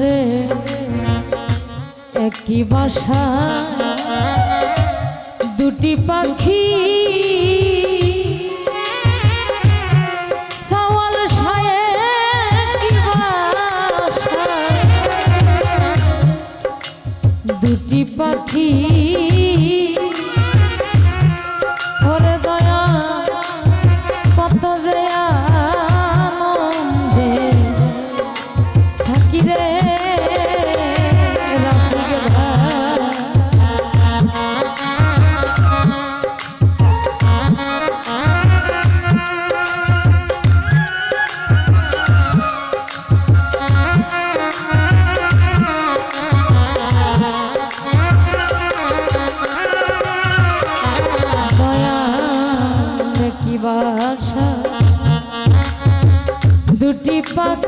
রে একই বাসা দুটি পাখি। দুটি পাখি।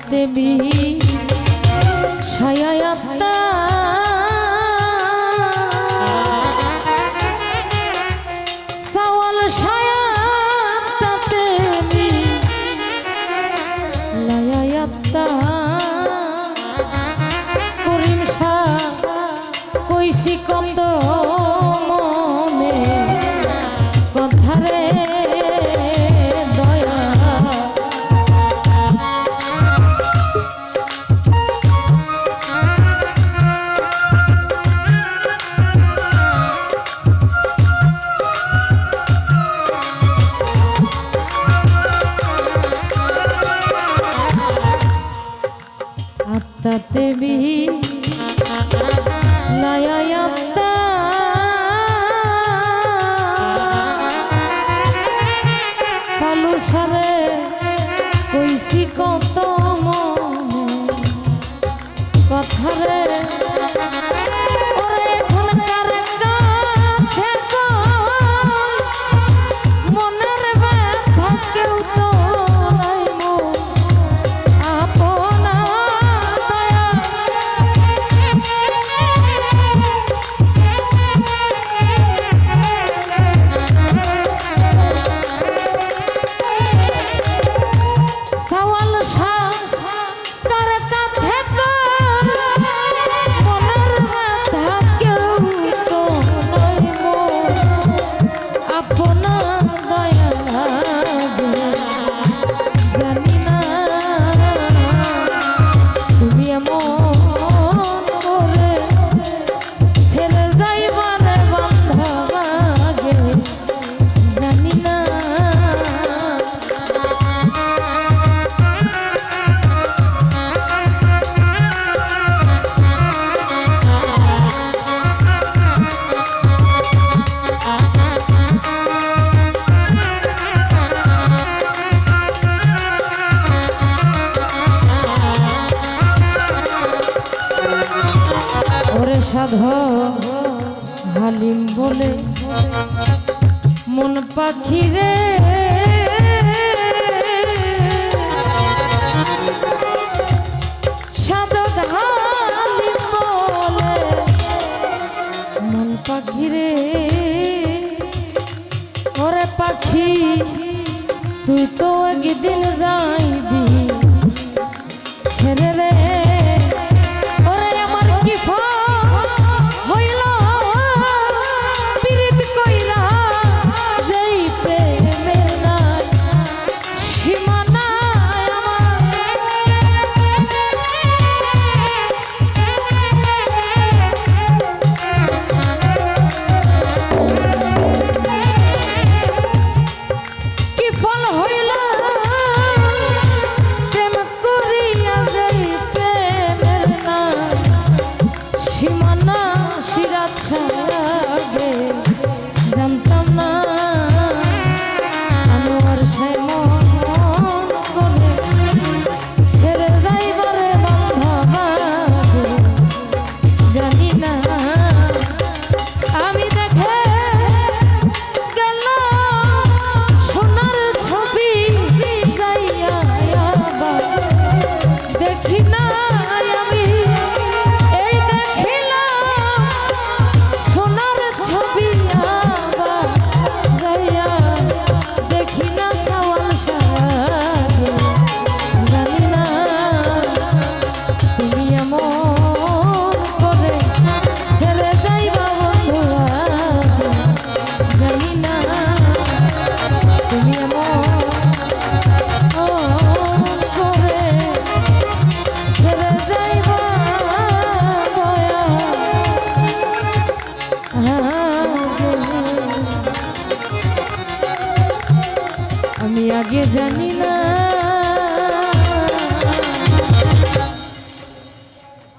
হাতে বিহী তাতে বিহি লায়ায়াত্তা কালু সারে কইছি কত মনে কথারে সাধ হালিম বলে মন পাখি রে লাগে জানি না।